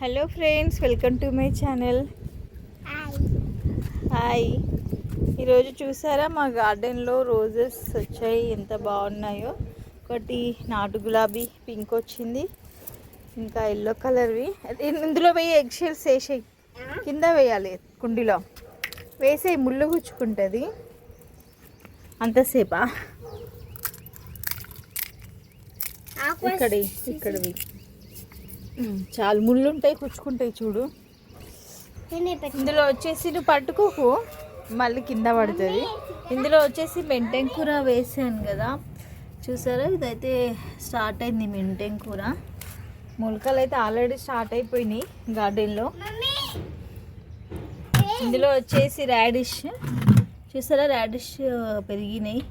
Hello friends welcome to my channel. Hi. ఈరోజు చూసారా మా గార్డెన్లో రోజెస్ వచ్చాయి ఎంత బాగున్నాయో. ఒకటి నాటు గులాబీ పింక్ వచ్చింది ఇంకా ఎల్లో కలర్వి. ఇందులో వేయి ఎగ్ షెల్స్ వేసేయి. కింద వేయాలి కుండీలో. వేసే ముళ్ళు గుచ్చుకుంటుంది. అంతసేపా? ఇక్కడి ఇక్కడవి. ఉమ్, చాలా ముళ్ళు ఉంటాయి కుచ్చుకుంటాయి చూడు ఇందులో వచ్చేసి నువ్వు పట్టుకోకు మళ్ళీ కింద పడుతుంది. ఇందులో వచ్చేసి మెంటెన్ కూర వేసాను కదా. చూసారా? ఇదైతే స్టార్ట్ అయింది మెంటెన్ కూర. మొలకలు అయితే ఆల్రెడీ స్టార్ట్ అయిపోయినాయి గార్డెన్లో. ఇందులో వచ్చేసి రాడిష్. చూసారా? రాడిష్ పెరిగినాయి.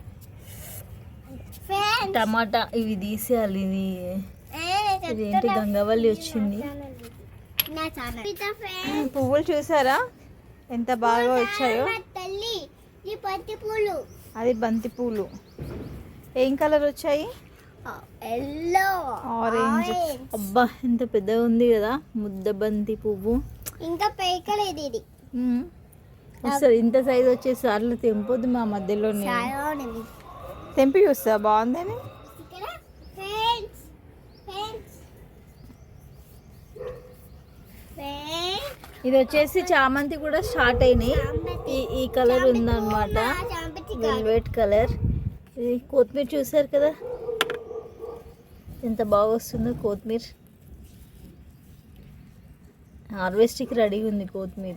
టమాటా ఇవి తీసేయాలి ఇది ఇది ఏంటి గంగవల్లి వచ్చింది? పువ్వులు చూసారా? ఎంత బాగా వచ్చాయో. అది బంతి పూలు. ఏం కలర్ వచ్చాయి? ఎల్లో. ఆరెంజ్. అబ్బా ఎంత పెద్దగా ఉంది కదా ముద్ద బంతి పువ్వు. ఇంకా పేకలేదు ఇది. అసలు ఇంత సైజ్ వచ్చేసి అట్లా తెంపొద్దు మా ఉంది తెంపి చూస్తా బాగుందని? ఫ్రెండ్స్ ఫ్రెండ్స్ ఇది వచ్చేసి చామంతి కూడా స్టార్ట్ అయినాయి. ఈ ఈ కలర్ ఉందన్నమాట. Velvet colour. ఇది కొత్తిమీర చూసారు కదా? ఎంత బాగా వస్తుందో కొత్తిమీర. హార్వెస్ట్కి రెడీగా ఉంది కొత్తిమీర.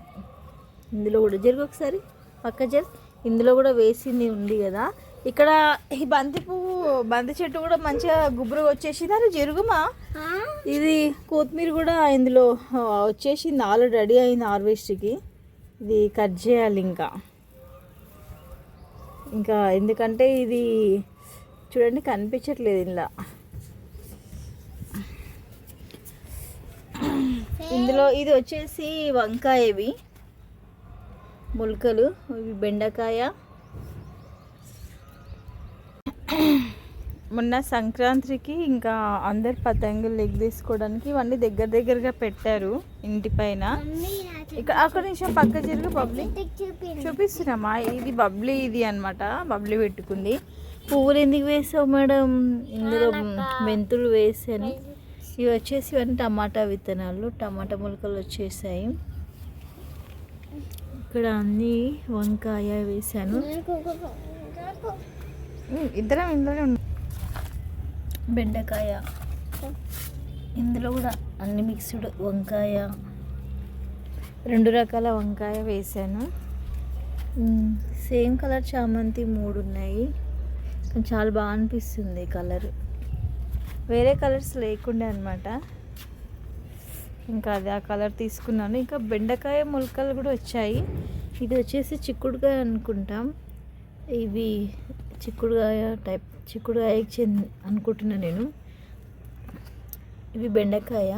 ఇందులో కూడా జరుగు ఒకసారి పక్క జరు. ఇందులో కూడా వేసింది ఉంది కదా. ఇక్కడ ఈ బంతి పువ్వు బంతి చెట్టు కూడా మంచిగా గుబురుగా వచ్చేసింది. అది జరుగుమా? ఇది కొత్తిమీర కూడా ఇందులో వచ్చేసింది. ఆల్రెడీ రెడీ అయింది హార్వెస్ట్కి ఇది కట్ చేయాలి ఇంకా. ఇంకా ఎందుకంటే ఇది చూడండి కనిపించట్లేదు ఇలా ఇందులో ఇది వచ్చేసి వంకాయ ఇవి మొలకలు ఇవి బెండకాయ మొన్న సంక్రాంతికి ఇంకా అందరు పతంగులు ఎగరేసుకోవడానికి ఇవన్నీ దగ్గర దగ్గరగా పెట్టారు ఇంటి పైన. ఇక్కడ అక్కడ నిమిషం పక్క జరిగి బబ్లీ. చూపిస్తున్నామా? ఇది బబ్లీ ఇది అన్నమాట. బబ్లీ పెట్టుకుంది. పువ్వులు ఎందుకు వేసావు మేడం? ఇందులో మెంతులు వేసాను. ఇవి వచ్చేసి ఇవన్నీ టమాటా విత్తనాలు. టమాటా మొలకలు వచ్చేసాయి. ఇక్కడ అన్ని వంకాయ వేసాను. ఇద్దరం ఉన్నాం బెండకాయ. ఇందులో కూడా అన్ని మిక్స్డ్ వంకాయ. రెండు రకాల వంకాయ వేసాను. సేమ్ కలర్ చామంతి మూడు ఉన్నాయి. చాలా బాగా అనిపిస్తుంది కలర్. వేరే కలర్స్ లేకుండే అనమాట ఇంకా అది ఆ కలర్ తీసుకున్నాను. ఇంకా బెండకాయ మొలకలు కూడా వచ్చాయి. ఇది వచ్చేసి చిక్కుడుకాయ అనుకుంటాం. ఇవి చిక్కుడుకాయ టైప్ చిక్కుడుకాయకి చెంది అనుకుంటున్నా నేను. ఇవి బెండకాయ.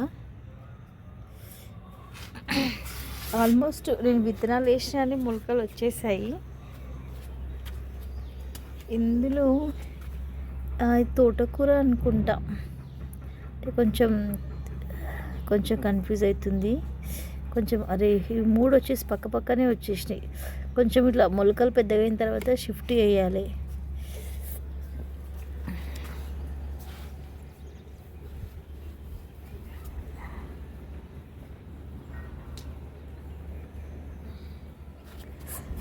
ఆల్మోస్ట్ నేను విత్తనాలు వేసినానే మొలకలు వచ్చేసాయి. ఇందులో తోటకూర అనుకుంటా. అంటే కొంచెం కొంచెం కన్ఫ్యూజ్ అవుతుంది కొంచెం అరే ఇవి మూడు వచ్చేసి పక్క పక్కనే వచ్చేసినాయి. కొంచెం ఇట్లా మొలకలు పెద్దగైన తర్వాత షిఫ్ట్ చేయాలి.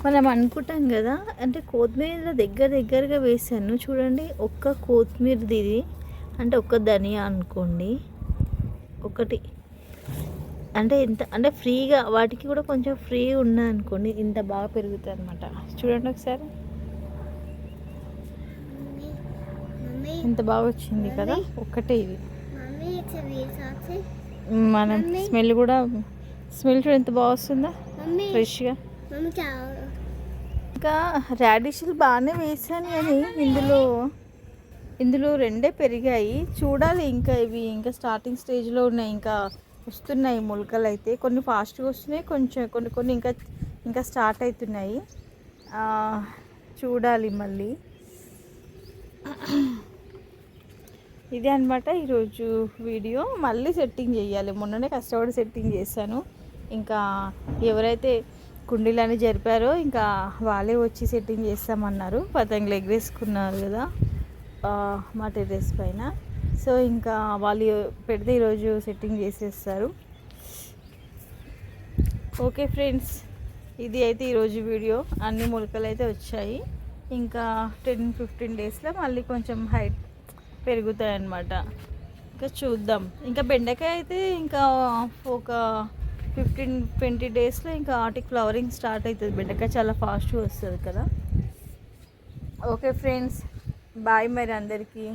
మనం అనుకుంటాం కదా అంటే కొత్తిమీర దగ్గర దగ్గరగా వేసాను. చూడండి ఒక్క కొత్తిమీరది ఇది. అంటే ఒక్క ధనియా అనుకోండి. ఒకటి. అంటే ఇంత అంటే ఫ్రీగా వాటికి కూడా కొంచెం ఫ్రీ ఉన్నా అనుకోండి ఇంత బాగా పెరుగుతుంది అనమాట చూడండి ఒకసారి. ఇంత బాగా వచ్చింది కదా ఒక్కటే ఇది. మనం స్మెల్ కూడా స్మెల్ చూడ ఎంత బాగా వస్తుందా? ఫ్రెష్గా. ఇంకా రాడిష్లు బాగానే వేసాను కానీ ఇందులో ఇందులో రెండే పెరిగాయి. చూడాలి ఇంకా ఇవి ఇంకా స్టార్టింగ్ స్టేజ్లో ఉన్నాయి ఇంకా వస్తున్నాయి మొలకలు అయితే. కొన్ని ఫాస్ట్గా వస్తున్నాయి కొంచెం కొన్ని కొన్ని ఇంకా ఇంకా స్టార్ట్ అవుతున్నాయి. చూడాలి మళ్ళీ. ఇదే అనమాట ఈరోజు వీడియో. మళ్ళీ సెట్టింగ్ చేయాలి. మొన్ననే కష్టపడి సెట్టింగ్ చేశాను. ఇంకా ఎవరైతే కుండీలని జరిపారు. ఇంకా వాళ్ళే వచ్చి సెట్టింగ్ చేస్తామన్నారు. పతంగులు ఎగరేసుకున్నారు కదా మా టెర్రస్ పైన. సో ఇంకా వాళ్ళు పెడితే ఈరోజు సెట్టింగ్ చేసేస్తారు. ఓకే ఫ్రెండ్స్ ఇది అయితే ఈరోజు వీడియో. అన్ని మొలకలు అయితే వచ్చాయి. ఇంకా టెన్ ఫిఫ్టీన్ డేస్లో మళ్ళీ కొంచెం హైట్ పెరుగుతాయి అన్నమాట ఇంకా చూద్దాం. ఇంకా బెండకాయ అయితే ఇంకా ఒక ఫిఫ్టీన్ ట్వంటీ డేస్లో ఇంకా ఆటికి ఫ్లవరింగ్ స్టార్ట్ అవుతుంది బెండకాయ చాలా ఫాస్ట్గా వస్తుంది కదా. ఓకే ఫ్రెండ్స్ బాయ్ మరి అందరికీ.